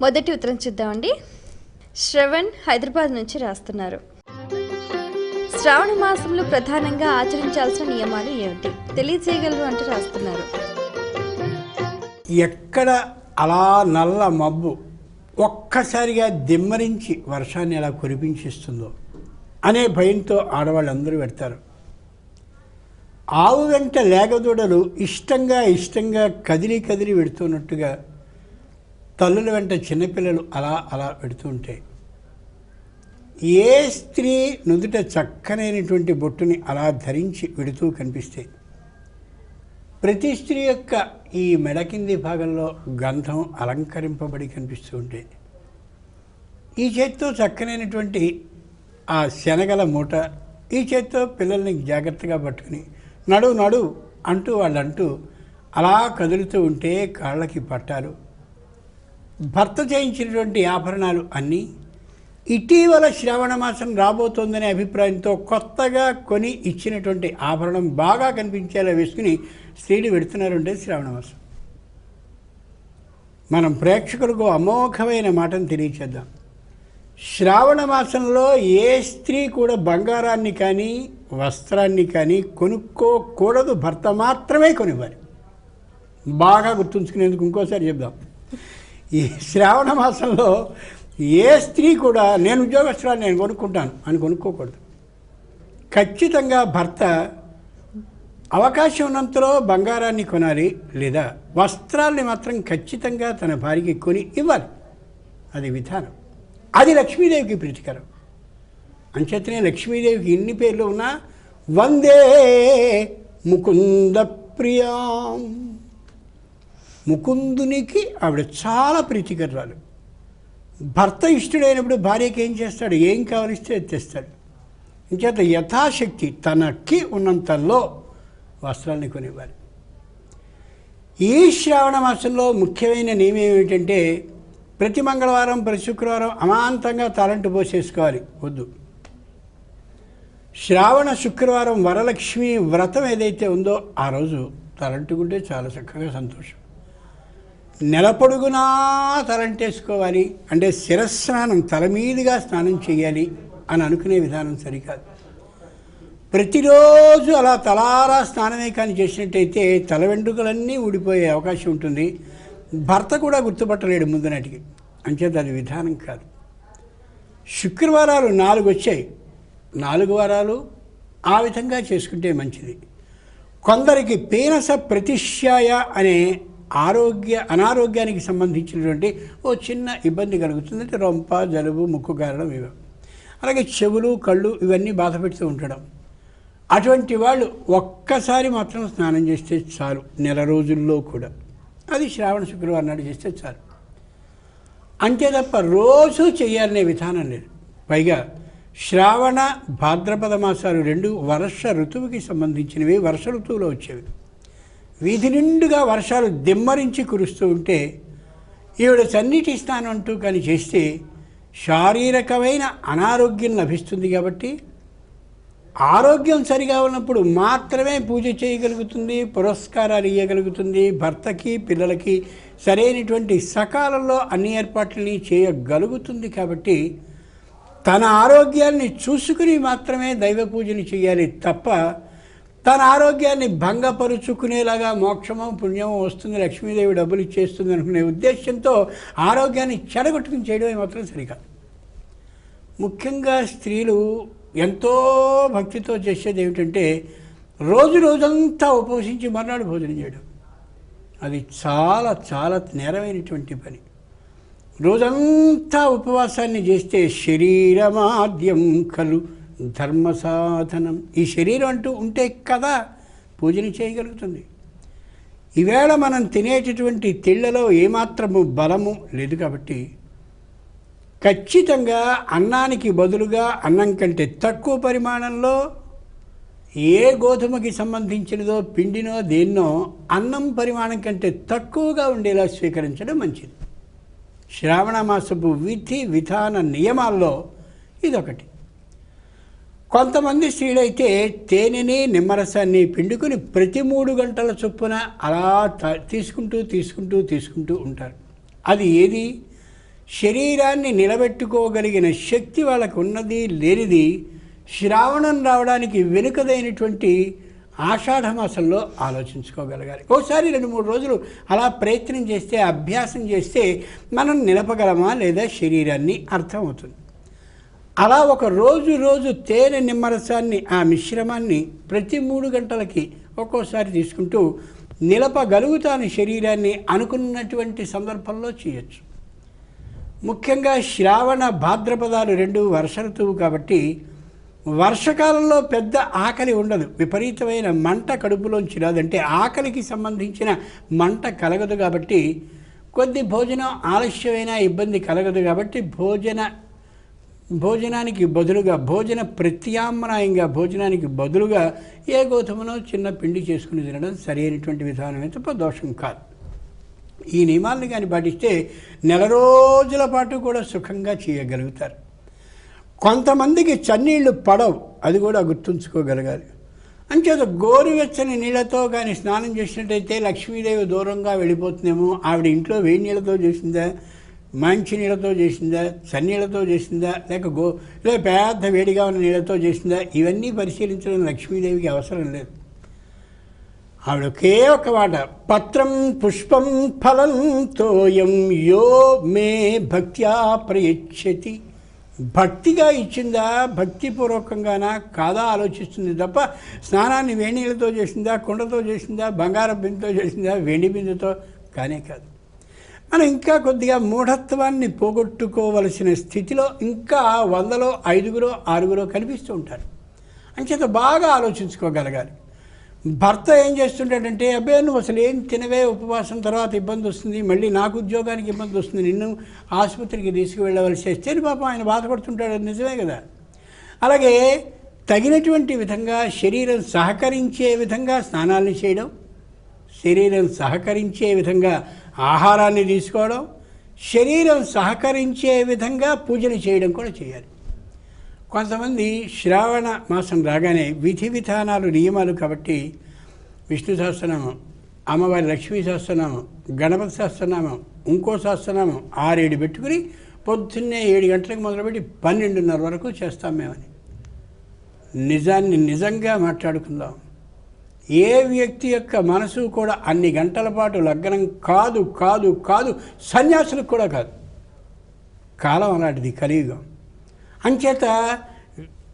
మొదటి ఉత్తరం చూద్దామండి. శ్రవణ్ హైదరాబాద్ నుంచి రాస్తున్నారు. శ్రావణ మాసంలో ప్రధానంగా ఆచరించాల్సిన నియమాలు ఏమిటి? తెలియజేయగలరు అంటూ రాస్తున్నారు. ఎక్కడ అలా నల్ల మబ్బు ఒక్కసారిగా దిమ్మరించి వర్షాన్ని ఎలా కురిపించిస్తుందో అనే భయంతో ఆడవాళ్ళందరూ పెడతారు. ఆవు వెంట లేగదూడలు ఇష్టంగా ఇష్టంగా కదిలి కదిలి పెడుతున్నట్టుగా తల్లుల వెంట చిన్నపిల్లలు అలా అలా పెడుతూ ఉంటాయి ఏ స్త్రీ నుదుట చక్కనైనటువంటి బొట్టుని అలా ధరించి వెడుతూ కనిపిస్తాయి ప్రతి స్త్రీ యొక్క ఈ మెడ కింది భాగంలో గంధం అలంకరింపబడి కనిపిస్తూ ఉంటే ఈ చేత్తో చక్కనైనటువంటి ఆ శనగల మూట ఈ చేత్తో పిల్లల్ని జాగ్రత్తగా పట్టుకుని నడు నడు అంటూ వాళ్ళంటూ అలా కదులుతూ ఉంటే కాళ్ళకి పట్టాలు. భర్త చేయించినటువంటి ఆభరణాలు అన్నీ ఇటీవల శ్రావణ మాసం రాబోతోందనే అభిప్రాయంతో కొత్తగా కొని ఇచ్చినటువంటి ఆభరణం బాగా కనిపించేలా వేసుకుని స్త్రీలు పెడుతున్నారంటే శ్రావణ మాసం. మనం ప్రేక్షకులకు అమోఘమైన మాటను తెలియచేద్దాం. శ్రావణ మాసంలో ఏ స్త్రీ కూడా బంగారాన్ని కానీ వస్త్రాన్ని కానీ కొనుక్కోకూడదు. భర్త మాత్రమే కొనివ్వాలి. బాగా గుర్తుంచుకునేందుకు ఇంకోసారి చెప్దాం. ఈ శ్రావణ మాసంలో ఏ స్త్రీ కూడా నేను ఉద్యోగస్తురాలు నేను కొనుక్కుంటాను అని కొనుక్కోకూడదు. ఖచ్చితంగా భర్త అవకాశం ఉన్నంతలో బంగారాన్ని కొనాలి లేదా వస్త్రాల్ని మాత్రం ఖచ్చితంగా తన భార్యకి కొని ఇవ్వాలి. అది విధానం. అది లక్ష్మీదేవికి ప్రీతికరం. అంచేతనే లక్ష్మీదేవికి ఎన్ని పేర్లు ఉన్నా వందే ముకుంద ప్రియాం. ముకుందునికి ఆవిడ చాలా ప్రీతికరాలు భర్త ఇష్టడైనప్పుడు భార్యకి ఏం చేస్తాడు? ఏం కావలిస్తే తెస్తాడు. ఇంచేత యథాశక్తి తనకి ఉన్నంతలో వస్త్రాన్ని కొనివ్వాలి. ఈ శ్రావణ మాసంలో ముఖ్యమైన నియమం ఏమిటంటే ప్రతి మంగళవారం ప్రతి శుక్రవారం అమాంతంగా తలంటు పోసేసుకోవాలి. వద్దు. శ్రావణ శుక్రవారం వరలక్ష్మి వ్రతం ఏదైతే ఉందో ఆ రోజు తలంటుకుంటే చాలా చక్కగా సంతోషం. నెలపొడుగునా తలంటేసుకోవాలి అంటే శిరస్నానం తల మీదుగా స్నానం చేయాలి అని అనుకునే విధానం సరికాదు. ప్రతిరోజు అలా తలారా స్నానమే కానీ చేసినట్టయితే తల వెంట్రుకలన్నీ ఊడిపోయే అవకాశం ఉంటుంది. భర్త కూడా గుర్తుపట్టలేడు ముందు నాటికి. అంచేత అది విధానం కాదు. శుక్రవారాలు నాలుగు వచ్చాయి. నాలుగు వారాలు ఆ విధంగా చేసుకుంటే మంచిది. కొందరికి పీనస ప్రతిష్యాయ అనే ఆరోగ్య అనారోగ్యానికి సంబంధించినటువంటి ఓ చిన్న ఇబ్బంది కలుగుతుంది. అంటే రొంప జలుబు ముక్కు కారణం ఇవి. అలాగే చెవులు కళ్ళు ఇవన్నీ బాధ పెడుతూ ఉండడం. అటువంటి వాళ్ళు ఒక్కసారి మాత్రం స్నానం చేస్తే చాలు. నెల రోజుల్లో కూడా. అది శ్రావణ శుక్రవారం నాడు చేస్తే చాలు. అంతే తప్ప రోజు చేయాలనే విధానం లేదు. పైగా శ్రావణ భాద్రపద మాసాలు రెండు వర్ష ఋతువుకి సంబంధించినవి వర్ష ఋతువులో వచ్చేవి. వీధి నిండుగా వర్షాలు దిమ్మరించి కురుస్తూ ఉంటే ఈవిడ సన్నిటి స్నానం అంటూ కానీ చేస్తే శారీరకమైన అనారోగ్యం లభిస్తుంది కాబట్టి ఆరోగ్యం సరిగా ఉన్నప్పుడు మాత్రమే పూజ చేయగలుగుతుంది పురస్కారాలు ఇవ్వగలుగుతుంది భర్తకి పిల్లలకి సరైనటువంటి సకాలంలో అన్ని ఏర్పాట్లని చేయగలుగుతుంది కాబట్టి తన ఆరోగ్యాన్ని చూసుకుని మాత్రమే దైవ పూజని చేయాలి తప్ప తన ఆరోగ్యాన్ని భంగపరుచుకునేలాగా మోక్షమో పుణ్యమో వస్తుంది లక్ష్మీదేవి డబ్బులు ఇచ్చేస్తుంది అనుకునే ఉద్దేశంతో ఆరోగ్యాన్ని చెడగొట్టుకుని చేయడం మాత్రం సరికాదు. ముఖ్యంగా స్త్రీలు ఎంతో భక్తితో చేసేది ఏమిటంటే రోజు రోజంతా ఉపవసించి మర్నాడు భోజనం చేయడం. అది చాలా చాలా నేరమైనటువంటి పని. రోజంతా ఉపవాసాన్ని చేస్తే శరీరమాద్యం కలు. ధర్మ సాధనం ఈ శరీరం అంటూ ఉంటే కదా పూజని చేయగలుగుతుంది. ఈవేళ మనం తినేటటువంటి తిళ్ళలో ఏమాత్రము బలము లేదు కాబట్టి ఖచ్చితంగా అన్నానికి బదులుగా అన్నం కంటే తక్కువ పరిమాణంలో ఏ గోధుమకి సంబంధించినదో పిండినో దేన్నో అన్నం పరిమాణం కంటే తక్కువగా ఉండేలా స్వీకరించడం మంచిది. శ్రావణ మాసపు విధి విధాన నియమాల్లో ఇదొకటి. కొంతమంది స్త్రీలైతే తేనెని నిమ్మరసాన్ని పిండుకొని ప్రతి మూడు గంటల చొప్పున అలా తీసుకుంటూ తీసుకుంటూ తీసుకుంటూ ఉంటారు. అది ఏది? శరీరాన్ని నిలబెట్టుకోగలిగిన శక్తి వాళ్ళకు ఉన్నది లేనిది శ్రావణం రావడానికి వెనుకదైనటువంటి ఆషాఢ మాసంలో ఆలోచించుకోగలగాలి. ఒకసారి రెండు మూడు రోజులు అలా ప్రయత్నం చేస్తే అభ్యాసం చేస్తే మనం నిలపగలమా లేదా శరీరాన్ని అర్థమవుతుంది. అలా ఒక రోజు రోజు తేనె నిమ్మరసాన్ని ఆ మిశ్రమాన్ని ప్రతి మూడు గంటలకి ఒక్కోసారి తీసుకుంటూ నిలపగలుగుతాను శరీరాన్ని అనుకున్నటువంటి సందర్భంలో చేయొచ్చు. ముఖ్యంగా శ్రావణ భాద్రపదాలు రెండు వర్ష ఋతువు కాబట్టి వర్షకాలంలో పెద్ద ఆకలి ఉండదు. విపరీతమైన మంట కడుపులోంచి రాదంటే ఆకలికి సంబంధించిన మంట కలగదు కాబట్టి కొద్ది భోజనం ఆలస్యమైన ఇబ్బంది కలగదు కాబట్టి భోజన భోజనానికి బదులుగా భోజన ప్రత్యామ్నాయంగా భోజనానికి బదులుగా ఏ గోధుమనో చిన్న పిండి చేసుకుని తినడం సరైనటువంటి విధానమే తప్ప దోషం కాదు. ఈ నియమాలను కానీ పాటిస్తే నెల రోజుల పాటు కూడా సుఖంగా చేయగలుగుతారు. కొంతమందికి చన్నీళ్ళు పడవు. అది కూడా గుర్తుంచుకోగలగాలి. అంచేత గోరువెచ్చని నీళ్ళతో కానీ స్నానం చేసినట్టయితే లక్ష్మీదేవి దూరంగా వెళ్ళిపోతుందేమో. ఆవిడ ఇంట్లో వేడి నీళ్ళతో చేసిందా? మంచి నీళ్ళతో చేసిందా చన్నీళ్ళతో చేసిందా లేక గో లేక పెద్ద వేడిగా ఉన్న నీళ్ళతో చేసిందా ఇవన్నీ పరిశీలించడం లక్ష్మీదేవికి అవసరం లేదు. ఆవిడ ఒకే ఒక మాట పత్రం పుష్పం ఫలం తోయం యో మే భక్త్యా ప్రయచ్చతి భక్తిగా ఇచ్చిందా భక్తిపూర్వకంగానా? కాదా ఆలోచిస్తుంది తప్ప స్నానాన్ని వేణీళ్ళతో చేసిందా కుండతో చేసిందా బంగారం బిందుతో చేసిందా వెండి బిందుతో? కానే కాదు. మనం ఇంకా కొద్దిగా మూఢత్వాన్ని పోగొట్టుకోవలసిన స్థితిలో ఇంకా వందలో ఐదుగురో ఆరుగురో కనిపిస్తూ ఉంటారు. అంచేత బాగా ఆలోచించుకోగలగాలి. భర్త ఏం చేస్తుంటాడంటే అబ్బే నువ్వు అసలు ఏం తినవే? ఉపవాసం తర్వాత ఇబ్బంది వస్తుంది. మళ్ళీ నాకు ఉద్యోగానికి ఇబ్బంది వస్తుంది. నిన్ను ఆసుపత్రికి తీసుకువెళ్ళవలసి వస్తే పాపం ఆయన బాధపడుతుంటాడు. నిజమే కదా? అలాగే తగినటువంటి విధంగా శరీరం సహకరించే విధంగా స్నానాలను చేయడం శరీరం సహకరించే విధంగా ఆహారాన్ని తీసుకోవడం శరీరం సహకరించే విధంగా పూజలు చేయడం కూడా చేయాలి. కొంతమంది శ్రావణ మాసం రాగానే విధి విధానాలు నియమాలు కాబట్టి విష్ణు సహస్రనామం అమ్మవారి లక్ష్మీ సహస్రనామం గణపతి సహస్రనామం ఇంకో సహస్రనామం ఆరేడు పెట్టుకుని పొద్దున్నే ఏడు గంటలకు మొదలుపెట్టి పన్నెండున్నర వరకు చేస్తాం మేమని. నిజాన్ని నిజంగా మాట్లాడుకుందాం. ఏ వ్యక్తి యొక్క మనసు కూడా అన్ని గంటల పాటు లగ్నం కాదు కాదు కాదు సన్యాసులకు కూడా కాదు. కాలం అలాంటిది కలియుగం. అంచేత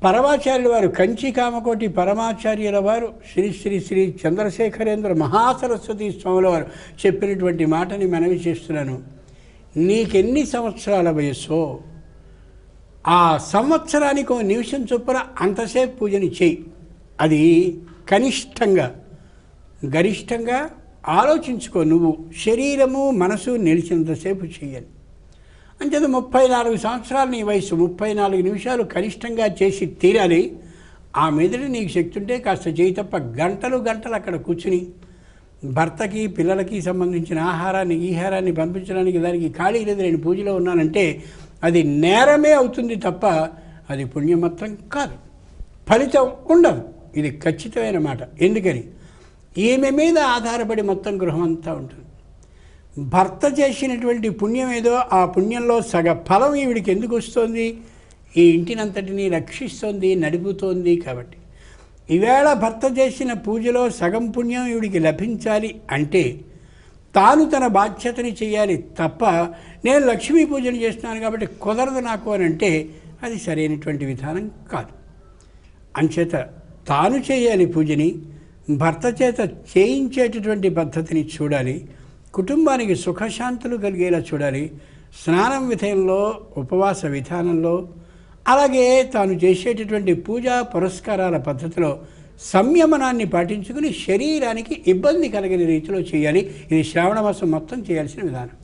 పరమాచార్యుల వారు కంచి కామకోటి పరమాచార్యుల వారు శ్రీ శ్రీ శ్రీ చంద్రశేఖరేంద్ర మహాసరస్వతి స్వాముల వారు చెప్పినటువంటి మాటని మనవి చేస్తున్నాను. నీకెన్ని సంవత్సరాల వయస్సో ఆ సంవత్సరానికి ఓ నిమిషం చొప్పున అంతసేపు పూజని చేయి. అది కనిష్టంగా గరిష్టంగా ఆలోచించుకో నువ్వు. శరీరము మనసు నిలిచినంతసేపు చేయాలి అంచేత ముప్పై నాలుగు సంవత్సరాలు నీ వయసు ముప్పై నాలుగు నిమిషాలు కనిష్టంగా చేసి తీరాలి. ఆ మీదట నీకు శక్తి ఉంటే కాస్త చేయి తప్ప గంటలు గంటలు అక్కడ కూర్చుని భర్తకి పిల్లలకి సంబంధించిన ఆహారాన్ని ఈహారాన్ని పంపించడానికి దానికి ఖాళీ లేదు నేను పూజలో ఉన్నానంటే అది నేరమే అవుతుంది తప్ప అది పుణ్యమాత్రం కాదు. ఫలితం ఉండదు. ఇది ఖచ్చితమైన మాట. ఎందుకని? ఈమె మీద ఆధారపడి మొత్తం గృహం అంతా ఉంటుంది. భర్త చేసినటువంటి పుణ్యం ఏదో ఆ పుణ్యంలో సగ ఫలం ఈవిడికి ఎందుకు వస్తుంది? ఈ ఇంటినంతటిని రక్షిస్తోంది నడుపుతోంది కాబట్టి. ఈవేళ భర్త చేసిన పూజలో సగం పుణ్యం ఈవిడికి లభించాలి అంటే తాను తన బాధ్యతని చేయాలి తప్ప నేను లక్ష్మీ పూజలు చేస్తున్నాను కాబట్టి కుదరదు నాకు అని అంటే అది సరైనటువంటి విధానం కాదు. అంచేత తాను చేయాలి పూజని భర్త చేత చేయించేటటువంటి పద్ధతిని చూడాలి కుటుంబానికి సుఖశాంతులు కలిగేలా చూడాలి స్నానం విధంలో ఉపవాస విధానంలో అలాగే తాను చేసేటటువంటి పూజా పురస్కారాల పద్ధతిలో సంయమనాన్ని పాటించుకుని శరీరానికి ఇబ్బంది కలిగిన రీతిలో చేయాలి. ఇది శ్రావణ మాసం మొత్తం చేయాల్సిన విధానం.